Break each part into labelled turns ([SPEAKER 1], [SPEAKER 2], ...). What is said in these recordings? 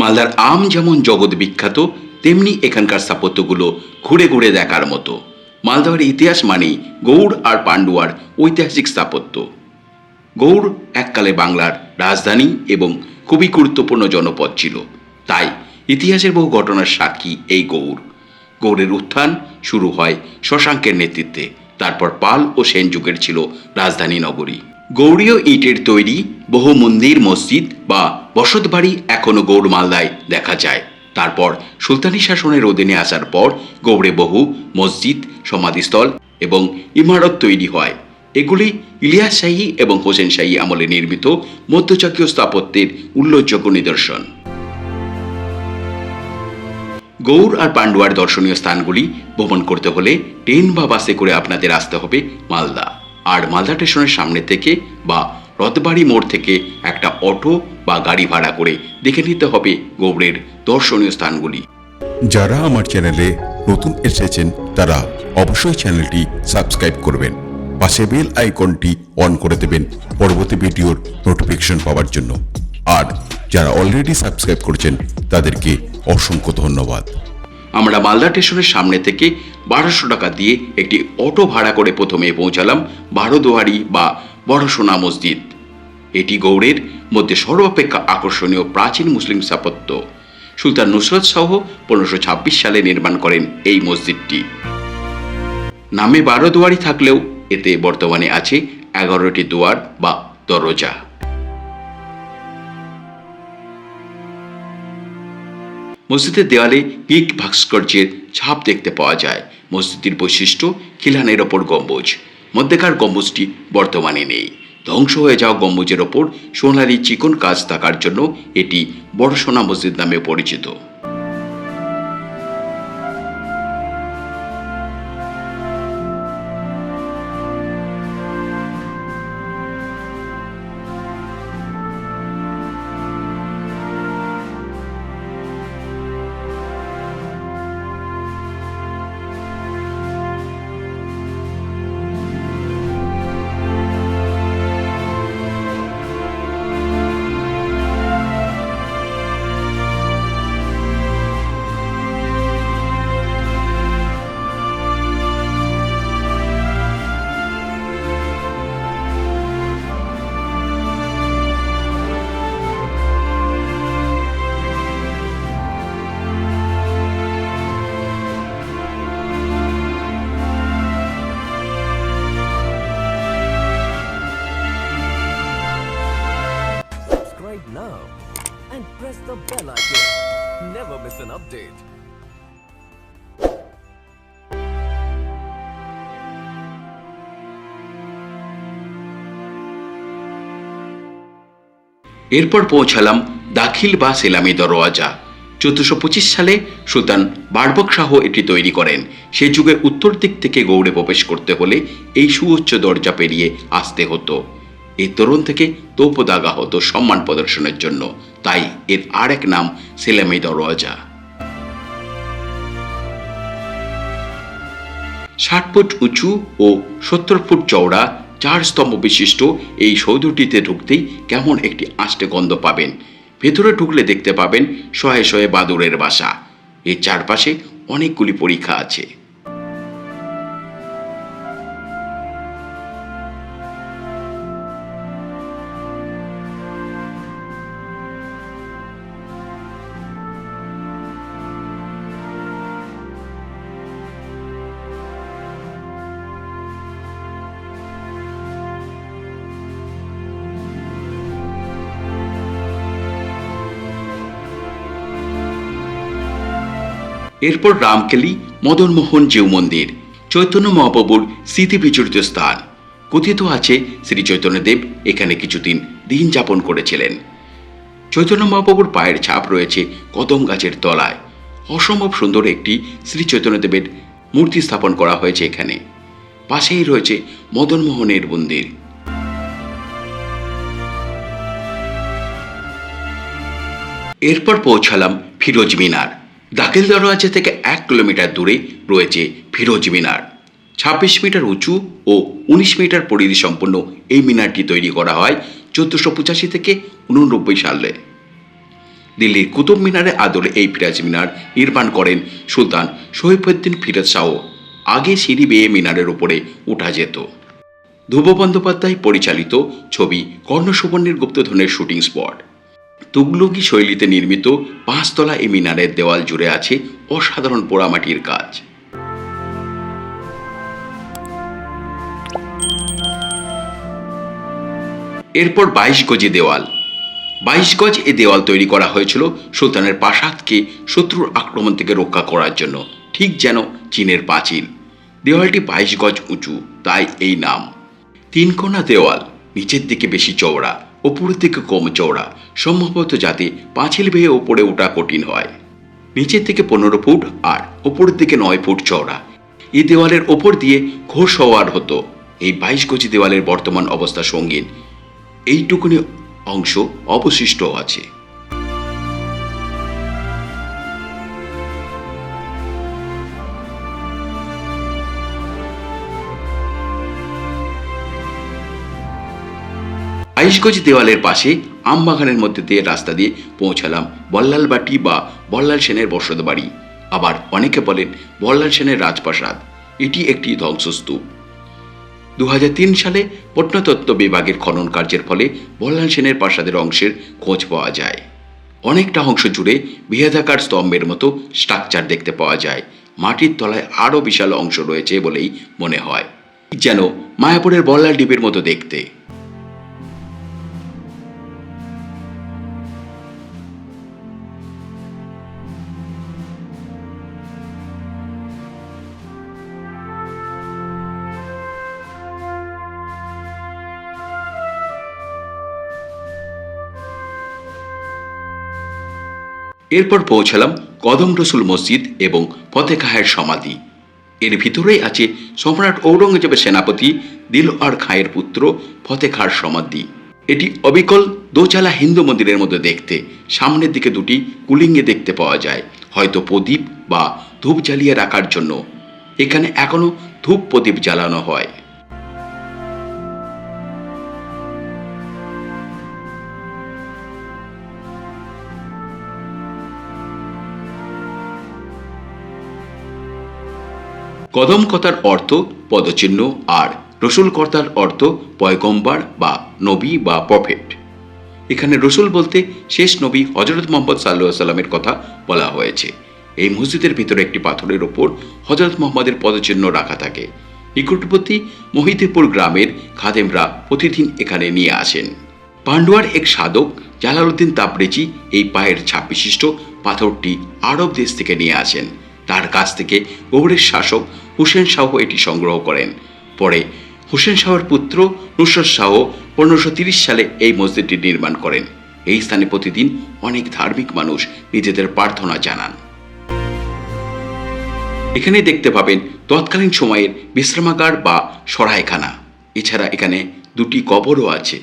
[SPEAKER 1] মালদার আম যেমন জগৎ বিখ্যাত, তেমনি এখানকার স্থাপত্যগুলো ঘুরে ঘুরে দেখার মতো। মালদার ইতিহাস মানেই গৌড় আর পাণ্ডুয়ার ঐতিহাসিক স্থাপত্য। গৌড় এককালে বাংলার রাজধানী এবং খুবই গুরুত্বপূর্ণ জনপদ ছিল। তাই ইতিহাসের বহু ঘটনার সাক্ষী এই গৌড়। গৌড়ের উত্থান শুরু হয় শশাঙ্কের নেতৃত্বে, তারপর পাল ও সেন যুগের ছিল রাজধানী নগরী। গৌড়ীয় ইটের তৈরি বহু মন্দির, মসজিদ বা বসতবাড়ি এখনও গৌড় মালদায় দেখা যায়। তারপর সুলতানি শাসনের অধীনে আসার পর গৌড়ে বহু মসজিদ, সমাধিস্থল এবং ইমারত তৈরি হয়। এগুলি ইলিয়াস শাহী এবং হোসেন শাহী আমলে নির্মিত মধ্যযুগীয় স্থাপত্যের উল্লেখযোগ্য নিদর্শন। গৌড় আর পান্ডুয়ার দর্শনীয় স্থানগুলি ভ্রমণ করতে হলে ট্রেন বা বাসে করে আপনাদের আসতে হবে মালদা। আর মালদা স্টেশনের সামনে থেকে বা রথবাড়ি মোড় থেকে একটা অটো বা গাড়ি ভাড়া করে দেখে নিতে হবে গৌড়ের দর্শনীয় স্থানগুলি।
[SPEAKER 2] যারা আমার চ্যানেলে নতুন এসেছেন তারা অবশ্যই চ্যানেলটি সাবস্ক্রাইব করবেন। পাশে বেল আইকনটি অন করে দেবেন পরবর্তী ভিডিওর নোটিফিকেশন পাওয়ার জন্য। আর যারা অলরেডি সাবস্ক্রাইব করেছেন তাদেরকে অসংখ্য ধন্যবাদ।
[SPEAKER 1] আমরা মালদা স্টেশনের সামনে থেকে বারোশো টাকা দিয়ে একটি অটো ভাড়া করে প্রথমে পৌঁছালাম বারোদুয়ারি বা বড় সোনা মসজিদ। এটি গৌড়ের মধ্যে সর্বাপেক্ষা আকর্ষণীয় প্রাচীন মুসলিম স্থাপত্য। সুলতান নুসরত শাহ পনেরোশো ছাব্বিশ সালে নির্মাণ করেন এই মসজিদটি। নামে বারো দুয়ারি থাকলেও এতে বর্তমানে আছে এগারোটি দুয়ার বা দরজা। মসজিদের দেওয়ালে পিক ভাস্কর্যের ছাপ দেখতে পাওয়া যায়। মসজিদটির বৈশিষ্ট্য খিলানের ওপর গম্বুজ। মধ্যেকার গম্বুজটি বর্তমানে নেই। ধ্বংস হয়ে যাওয়া গম্বুজের ওপর সোনালি চিকন কাজ থাকার জন্য এটি বড় সোনা মসজিদ নামে পরিচিত। এরপর পৌঁছালাম দাখিল বা সেলামি দরওয়াজা। চোদ্দশো পঁচিশ সালে সুলতান বারবক শাহ এটি তৈরি করেন। সে যুগে উত্তর দিক থেকে গৌড়ে প্রবেশ করতে হলে এই সুউচ্চ দরজা পেরিয়ে আসতে হতো। এই তরুণ থেকে তোপ দাগা হতো সম্মান প্রদর্শনের জন্য। তাই এর আর এক নাম সেলামি দরওয়াজা। ষাট ফুট উঁচু ও সত্তর ফুট চওড়া চার স্তম্ভ বিশিষ্ট এই সৌধটিতে ঢুকতেই কেমন একটি আষ্টে গন্ধ পাবেন। ভেতরে ঢুকলে দেখতে পাবেন শয়ে শয়ে বাদুরের বাসা। এর চারপাশে অনেকগুলি পরীক্ষা আছে। এরপর রামকেলি, মদনমোহন জিউ মন্দির, চৈতন্য মহাপ্রভুর স্মৃতি বিচরিত স্থান। কথিত আছে, শ্রী চৈতন্যদেব এখানে কিছুদিন দিন যাপন করেছিলেন। চৈতন্য মহাপ্রভুর পায়ের ছাপ রয়েছে কদম গাছের তলায়। অসম্ভব সুন্দর একটি শ্রী চৈতন্যদেবের মূর্তি স্থাপন করা হয়েছে এখানে। পাশেই রয়েছে মদনমোহনের মন্দির। এরপর পৌঁছালাম ফিরোজ মিনার। দাখিল দরওয়াজা থেকে এক কিলোমিটার দূরে রয়েছে ফিরোজ মিনার। ছাব্বিশ মিটার উঁচু ও উনিশ মিটার পরিধি সম্পন্ন এই মিনারটি তৈরি করা হয় চোদ্দোশো পঁচাশি থেকে উননব্বই সালে। দিল্লির কুতুব মিনারে আদলে এই ফিরাজ মিনার নির্মাণ করেন সুলতান শহীফুদ্দিন ফিরোজ শাহ। আগে সিঁড়ি বেয়ে মিনারের উপরে উঠা যেত। ধ্রুব বন্দ্যোপাধ্যায় পরিচালিত ছবি কর্ণ কর্ণসুবর্ণের গুপ্তধনের শুটিং স্পট। তুগলকি শৈলীতে নির্মিত পাঁচতলা এই মিনারের দেওয়াল জুড়ে আছে অসাধারণ পোড়ামাটির কাজ। এরপর বাইশ গজে দেওয়াল। বাইশ গজ এ দেওয়াল তৈরি করা হয়েছিল সুলতানের প্রাসাদকে শত্রুর আক্রমণ থেকে রক্ষা করার জন্য, ঠিক যেন চীনের পাঁচিল দেওয়ালটি বাইশ গজ উঁচু, তাই এই নাম। তিনকোনা দেওয়াল, নিচের দিকে বেশি চওড়া। ওপরের দিকে কম চওড়া সম্ভবত যাতে পাঁচিল বেয়ে ওপরে ওঠা কঠিন হয়। নিচের থেকে পনেরো ফুট আর ওপরের দিকে নয় ফুট চওড়া। এই দেওয়ালের ওপর দিয়ে ঘোষ হওয়ার হতো। এই বাইশ গজি দেওয়ালের বর্তমান অবস্থা সঙ্গীন। এইটুকুনি অংশ অবশিষ্ট আছে। বাইশ গজি দেওয়ালের পাশে আমবাগানের মধ্যে দিয়ে রাস্তা দিয়ে পৌঁছালাম বল্লালবাটি বা বল্লাল সেনের বসত বাড়ি। আবার অনেকে বলেন বল্লাল সেনের রাজপ্রাসাদ। এটি একটি ধ্বংসস্তূপ। দু হাজার তিন সালে প্রত্নতত্ত্ব বিভাগের খনন কার্যের ফলে বল্লাল সেনের প্রাসাদের অংশের খোঁজ পাওয়া যায়। অনেকটা অংশ জুড়ে বৃহদাকার স্তম্ভের মতো স্ট্রাকচার দেখতে পাওয়া যায়। মাটির তলায় আরও বিশাল অংশ রয়েছে বলেই মনে হয়। যেন মায়াপুরের বল্লাল দ্বীপের মতো দেখতে। এরপর পৌঁছালাম কদম রসুল মসজিদ এবং ফতেখাহের সমাধি। এর ভিতরেই আছে সম্রাট ঔরঙ্গজেবের সেনাপতি দিলওয়ার খাঁয়ের পুত্র ফতে খাঁর সমাধি। এটি অবিকল দোচালা হিন্দু মন্দিরের মধ্যে দেখতে। সামনের দিকে দুটি কুলিঙ্গে দেখতে পাওয়া যায়। হয়তো প্রদীপ বা ধূপ জ্বালিয়ে রাখার জন্য। এখানে এখনও ধূপ প্রদীপ জ্বালানো হয়। কদম কথার অর্থ পদচিহ্ন আর রসুল কর্তার অর্থ পয়গম্বার বা নবী বা প্রফেট। এখানে রসুল বলতে শেষ নবী হজরত মোহাম্মদ সাল্লু সাল্লামের কথা বলা হয়েছে। এই মসজিদের ভিতরে একটি পাথরের ওপর হজরত মোহাম্মদের পদচিহ্ন রাখা থাকে। নিকটবর্তী মহিদেপুর গ্রামের খাদেমরা প্রতিদিন এখানে নিয়ে আসেন। পান্ডুয়ার এক সাধক জালালউদ্দিন তাবরেজি এই পায়ের ছাপ বিশিষ্ট পাথরটি আরব দেশ থেকে নিয়ে আসেন। তার কাছ থেকে গৌড়ের শাসক হুসেন শাহ এটি সংগ্রহ করেন। পরে হুসেন শাহর পুত্র নুসরত শাহ পনেরোশো সালে এই মসজিদটি নির্মাণ করেন। এই স্থানে প্রতিদিন অনেক ধার্মিক মানুষ নিজেদের প্রার্থনা জানান। এখানে দেখতে পাবেন তৎকালীন সময়ের বিশ্রামাগার বা সরাইখানা। এছাড়া এখানে দুটি কবরও আছে।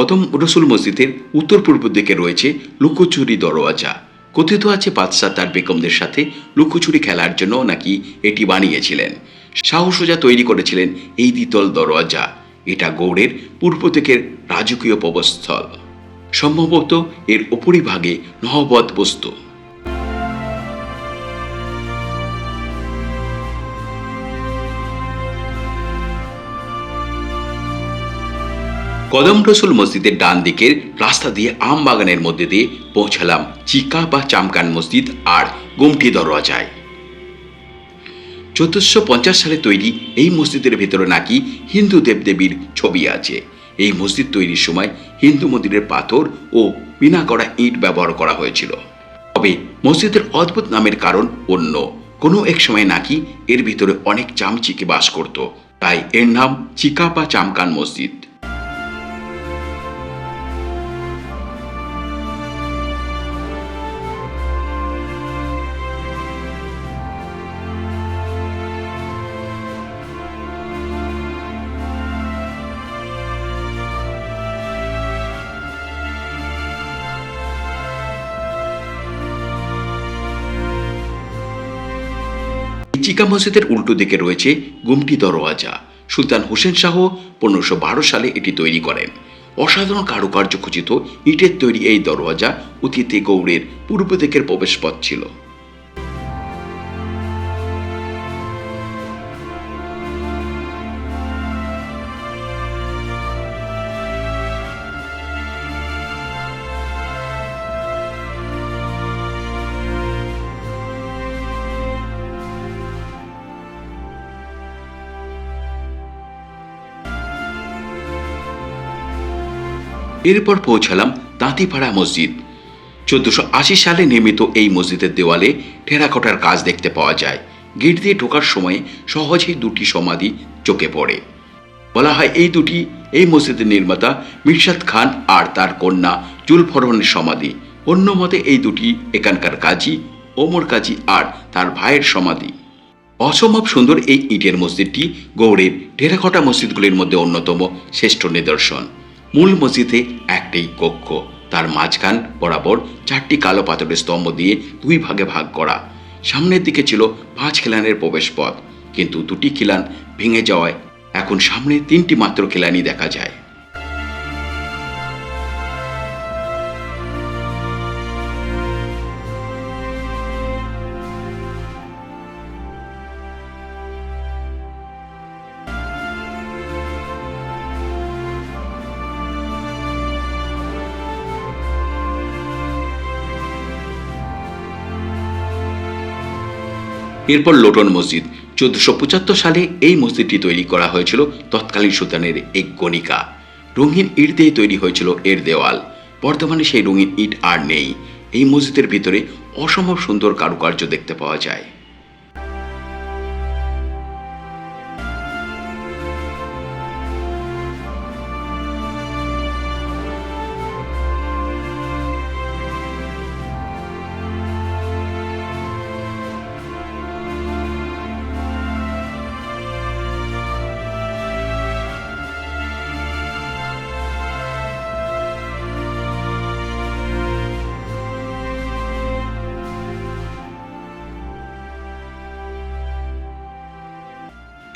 [SPEAKER 1] কদম রসুল মসজিদের উত্তর পূর্ব দিকে রয়েছে লুকোচুরি দরওয়াজা। কথিত আছে বাদশাহ তার বেগমদের সাথে লুকোচুরি খেলার জন্য নাকি এটি বানিয়েছিলেন। সাহসোজা সুজা তৈরি করেছিলেন এই দ্বিতল দরওয়াজা। এটা গৌড়ের পূর্ব দিকের রাজকীয় প্রবস্থল সম্ভবত এর উপরিভাগে নহবত বস্তু। কদম রসুল মসজিদের ডান দিকের রাস্তা দিয়ে আম বাগানের মধ্যে দিয়ে পৌঁছালাম চিকা বা চামকান মসজিদ আর গুমটি দরওয়াজায়। চোদ্দশো পঞ্চাশ সালে তৈরি এই মসজিদের ভেতরে নাকি হিন্দু দেবদেবীর ছবি আছে। এই মসজিদ তৈরির সময় হিন্দু মন্দিরের পাথর ও বিনা করা ইট ব্যবহার করা হয়েছিল। তবে মসজিদের অদ্ভুত নামের কারণ অন্য। কোনো এক সময় নাকি এর ভিতরে অনেক চামচিকে বাস করত। তাই এর নাম চিকা বা চামকান মসজিদ। চিকা মসজিদের উল্টো দিকে রয়েছে গুমটি দরওয়াজা। সুলতান হোসেন শাহ পনেরোশো বারো সালে এটি তৈরি করেন। অসাধারণ কারুকার্য খচিত ইটের তৈরি এই দরওয়াজা অতীতে গৌড়ের পূর্ব দিকের প্রবেশপথ ছিল। এরপর পৌঁছালাম তাঁতিপাড়া মসজিদ। চোদ্দশো আশি সালে নির্মিত এই মসজিদের দেওয়ালে টেরাকোটার কাজ দেখতে পাওয়া যায়। গেট দিয়ে ঢোকার সময় সহজেই দুটি সমাধি চোখে পড়ে। বলা হয় এই দুটি, এই মসজিদের নির্মাতা মিরশাদ খান আর তার কন্যা জুলফরনের সমাধি। অন্য মতে এই দুটি এখানকার কাজী, ওমর কাজী আর তার ভাইয়ের সমাধি। অসম্ভব সুন্দর এই ইটের মসজিদটি গৌড়ের টেরাকোটা মসজিদগুলির মধ্যে অন্যতম শ্রেষ্ঠ নিদর্শন। মূল মসজিদে একটাই কক্ষ। তার মাঝখান বরাবর চারটি কালো পাথরের স্তম্ভ দিয়ে দুই ভাগে ভাগ করা। সামনের দিকে ছিল পাঁচ খিলানের প্রবেশপথ, কিন্তু দুটি খিলান ভেঙে যাওয়ায় এখন সামনে তিনটি মাত্র খিলানি দেখা যায়। এরপর লোটন মসজিদ। চোদ্দশো পঁচাত্তর সালে এই মসজিদটি তৈরি করা হয়েছিল তৎকালীন সুলতানের এক গণিকা রঙিন ইট দিয়ে তৈরি হয়েছিল এর দেওয়াল। বর্তমানে সেই রঙিন ইট আর নেই। এই মসজিদের ভিতরে অসম্ভব সুন্দর কারুকার্য দেখতে পাওয়া যায়।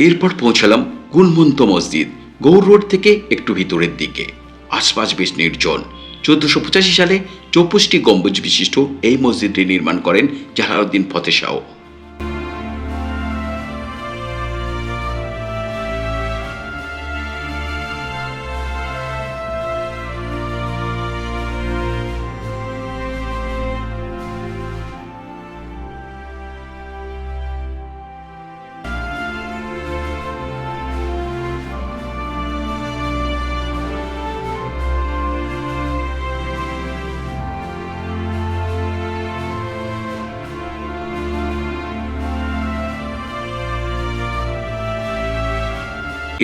[SPEAKER 1] এরপর পৌঁছালাম গুলমন্ত মসজিদ, গৌর রোড থেকে একটু ভিতরের দিকে। আশপাশ বেশ নির্জন। চোদ্দশো পঁচাশি সালে চৌপষ্টি গম্বুজ বিশিষ্ট এই মসজিদটি নির্মাণ করেন জালালউদ্দিন ফতে শাহ।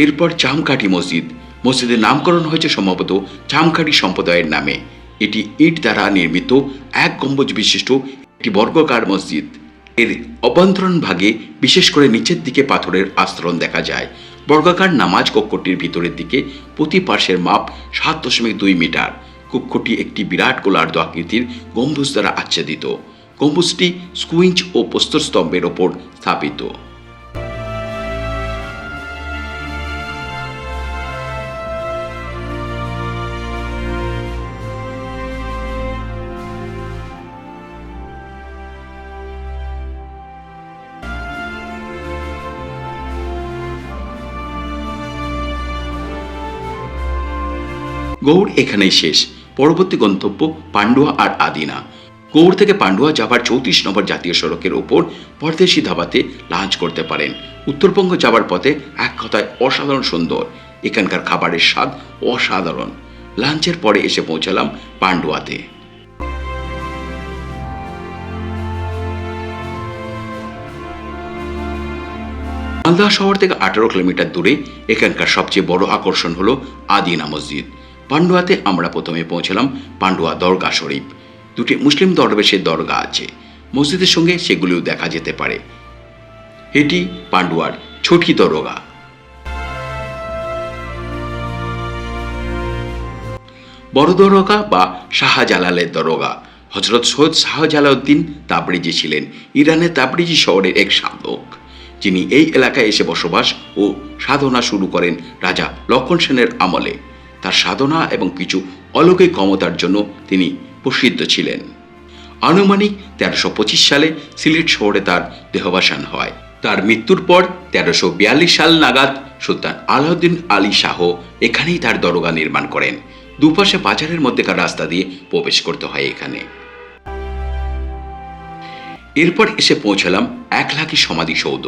[SPEAKER 1] এরপর চামকাঠি মসজিদ। মসজিদের নামকরণ হয়েছে সম্ভবত চামকাঠি সম্প্রদায়ের নামে। এটি ইট দ্বারা নির্মিত, এক গম্বুজ বিশিষ্ট একটি বর্গকার মসজিদ। এর অভ্যন্তরণ ভাগে বিশেষ করে নিচের দিকে পাথরের আস্তরণ দেখা যায়। বর্গাকার নামাজ কক্ষটির ভিতরের দিকে প্রতি পার্শ্বের মাপ সাত দশমিক দুই মিটার। কক্ষটি একটি বিরাট গোলার্ধ আকৃতির গম্বুজ দ্বারা আচ্ছাদিত। গম্বুজটি স্কুইঞ্চ ও প্রস্তরস্তম্ভের ওপর স্থাপিত। গৌড় এখানেই শেষ। পরবর্তী গন্তব্য পান্ডুয়া আর আদিনা। গৌড় থেকে পান্ডুয়া যাবার চৌত্রিশ নম্বর জাতীয় সড়কের ওপর পরদেশি ধাবাতে লাঞ্চ করতে পারেন। উত্তরবঙ্গ যাবার পথে এক কথায় অসাধারণ সুন্দর। এখানকার খাবারের স্বাদ অসাধারণ। লাঞ্চের পরে এসে পৌঁছালাম পান্ডুয়াতে। মালদা শহর থেকে আঠারো কিলোমিটার দূরে এখানকার সবচেয়ে বড় আকর্ষণ হলো আদিনা মসজিদ। পান্ডুয়াতে আমরা প্রথমে পৌঁছলাম পান্ডুয়া দরগা শরীফ। দুটি মুসলিম দরবেশের দরগা আছে। মসজিদের সঙ্গে সেগুলিও দেখা যেতে পারে। এটি পান্ডুয়ার ছোটি দরগা। বড় দরগা বা শাহজালালের দরগা। হজরত সৈয়দ শাহজালাউদ্দিন তাবরিজি ছিলেন ইরানের তাবরিজি শহরের এক সাধক যিনি এই এলাকায় এসে বসবাস ও সাধনা শুরু করেন রাজা লক্ষণ সেনের আমলে। তার সাধনা এবং কিছু অলৌকিক ক্ষমতার জন্য তিনি প্রসিদ্ধ ছিলেন। আনুমানিক তেরোশো সালে সিলেট শহরে তার দেহবাসান হয়। তার মৃত্যুর পর তেরোশো সাল নাগাদ সুলতান আলাউদ্দিন আলী শাহ এখানেই তার দরগা নির্মাণ করেন। দুপাশে বাজারের মধ্যেকার রাস্তা দিয়ে প্রবেশ করতে হয় এখানে। এরপর এসে পৌঁছালাম এক লাখি সমাধিসৌধ।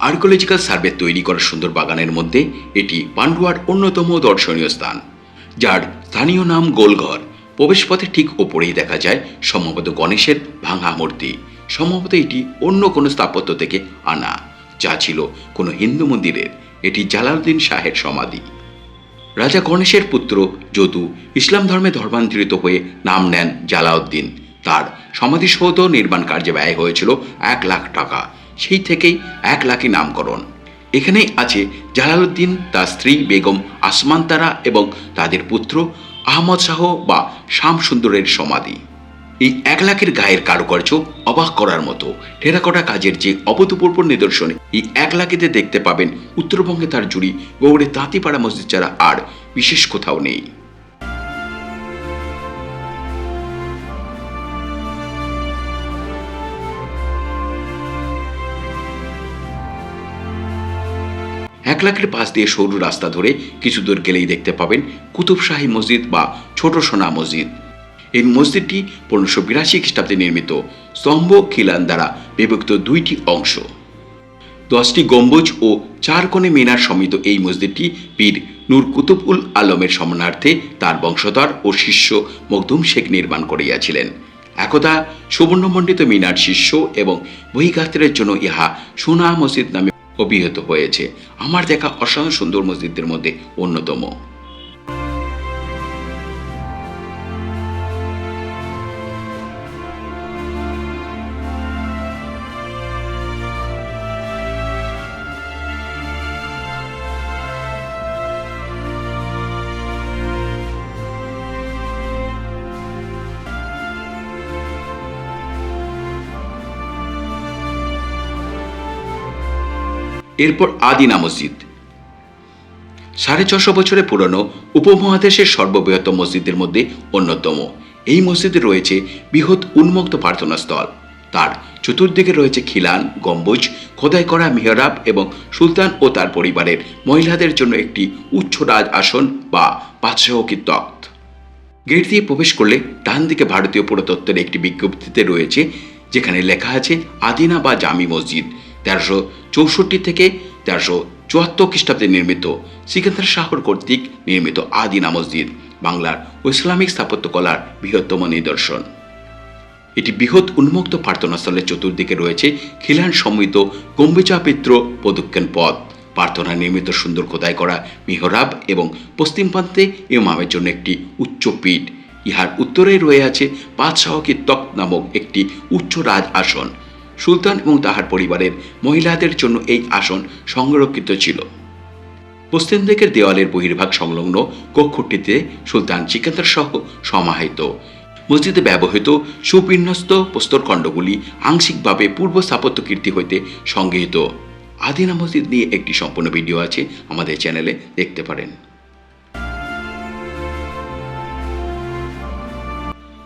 [SPEAKER 1] আর্কোলজিক্যাল সার্ভে তৈরি করা সুন্দর বাগানের মধ্যে এটি পান্ডুয়ার অন্যতম দর্শনীয় স্থান, যার স্থানীয় নাম গোলঘর। প্রবেশপথে ঠিক ওপরেই দেখা যায় সম্ভবত গণেশের ভাঙা মূর্তি। সম্ভবত এটি অন্য কোনো স্থাপত্য থেকে আনা, যা ছিল কোনো হিন্দু মন্দিরের। এটি জালালউদ্দিন শাহের সমাধি। রাজা গণেশের পুত্র যদু ইসলাম ধর্মে ধর্মান্তরিত হয়ে নাম নেন জালাউদ্দিন তার সমাধিসৌধ নির্মাণ কার্যে ব্যয় হয়েছিল এক লাখ টাকা। সেই থেকেই এক লাখই নামকরণ। এখানেই আছে জালালউদ্দিন, তার স্ত্রী বেগম আসমান তারা এবং তাদের পুত্র আহমদ শাহ বা শাম সুন্দরের সমাধি। এই এক লাখের গায়ের কারুকার্য অবাক করার মতো। টেরাকোটা কাজের যে অভূতপূর্ব নিদর্শনে, এই এক লাখিতে দেখতে পাবেন উত্তরবঙ্গে তার জুড়ি গৌড়ে তাঁতিপাড়া মসজিদ ছাড়া আর বিশেষ কোথাও নেই। এক লাখের পাশ দিয়ে সরু রাস্তা ধরে কিছু দূর গেলেই দেখতে পাবেন কুতুবশাহী মসজিদ বা ছোট সোনা মসজিদ। এই মসজিদটি পনেরোশো বিরাশি খ্রিস্টাব্দে নির্মিত। স্তম্ভ খিলান দ্বারা বিভক্ত দুইটি অংশ। দশটি গম্বুজ ও চার কোণে মিনার সমিত এই মসজিদটি পীর নূর কুতুবুল আলমের সম্মানার্থে তার বংশধর ও শিষ্য মখদুম শেখ নির্মাণ করিয়াছিলেন। একদা সুবর্ণমণ্ডিত মিনার শিষ্য এবং বহিগাত্রের জন্য ইহা সোনা মসজিদ নামে অভিহিত হয়েছে। আমার দেখা অসাধারণ সুন্দর মসজিদদের মধ্যে অন্যতম। এরপর আদিনা মসজিদ। সাড়ে ছশো বছরের পুরনো উপমহাদেশের সর্ববৃহত্তম মসজিদের মধ্যে অন্যতম। এই মসজিদে রয়েছে বৃহৎ উন্মুক্ত প্রার্থনা স্থল তার চতুর্দিকে রয়েছে খিলান, গম্বুজ, খোদাই করা মেহরাব এবং সুলতান ও তার পরিবারের মহিলাদের জন্য একটি উচ্চ রাজ আসন বা বাদশাহী তখ্ত গেট দিয়ে প্রবেশ করলে ডান দিকে ভারতীয় পুরাতত্ত্বের একটি বিজ্ঞপ্তিতে রয়েছে, যেখানে লেখা আছে আদিনা বা জামি মসজিদ। তেরোশো চৌষট্টি থেকে তেরোশো চুয়াত্তর খ্রিস্টাব্দে নির্মিত সিকান্দার শাহর কর্তৃক নির্মিত আদিনা মসজিদ বাংলার ও ইসলামিক স্থাপত্যকলার বৃহত্তম নিদর্শন। এটি বৃহৎ উন্মুক্ত প্রার্থনাস্থলের চতুর্দিকে রয়েছে খিলান সমৃদ্ধ গম্ভীরাপিত্র প্রদক্ষিণ পথ। প্রার্থনা নির্মিত সুন্দর খোদাই করা মিহরাব এবং পশ্চিম প্রান্তে ইমামের জন্য একটি উচ্চ পীঠ। ইহার উত্তরে রয়ে আছে বাদশাহকি তক্ত নামক একটি উচ্চ রাজ আসন। সুলতান এবং তাহার পরিবারের মহিলাদের জন্য এই আসন সংরক্ষিত ছিল। পশ্চিম দিকের দেওয়ালের বহির্ভাগ সংলগ্ন কক্ষটিতে সুলতান সিকান্দার সহ সমাহিত। মসজিদে ব্যবহৃত সুবিন্যস্ত প্রস্তরখণ্ডগুলি আংশিকভাবে পূর্ব স্থাপত্য কীর্তি হইতে সংগৃহীত। আদিনা মসজিদ নিয়ে একটি সম্পূর্ণ ভিডিও আছে, আমাদের চ্যানেলে দেখতে পারেন।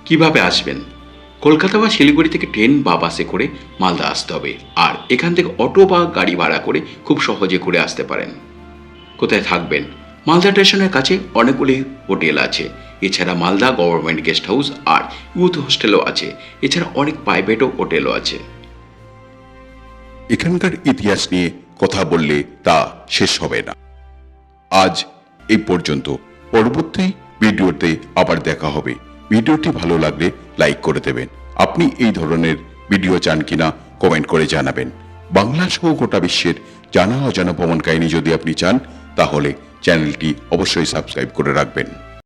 [SPEAKER 1] কীভাবে আসবেন? কলকাতা বা শিলিগুড়ি থেকে ট্রেন বা বাসে করে মালদা আসতে হবে। আর এখান থেকে অটো বা গাড়ি ভাড়া করে খুব সহজে ঘুরে আসতে পারেন। কোথায় থাকবেন? মালদা স্টেশনের কাছে অনেকগুলি হোটেল আছে। এছাড়া মালদা গভর্নমেন্ট গেস্ট হাউস আর ইউথ হোস্টেলও আছে। এছাড়া অনেক প্রাইভেটও হোটেলও আছে।
[SPEAKER 2] এখানকার ইতিহাস নিয়ে কথা বললে তা শেষ হবে না। আজ এই পর্যন্ত। পরবর্তী ভিডিওতে আবার দেখা হবে। ভিডিওটি ভালো লাগলে লাইক করে দেবেন। আপনি এই ধরনের ভিডিও চান কিনা কমেন্ট করে জানাবেন। বাংলা সহ গোটা বিশ্বের জানা অজানা ভ্রমণ কাহিনী যদি আপনি চান, তাহলে চ্যানেলটি অবশ্যই সাবস্ক্রাইব করে রাখবেন।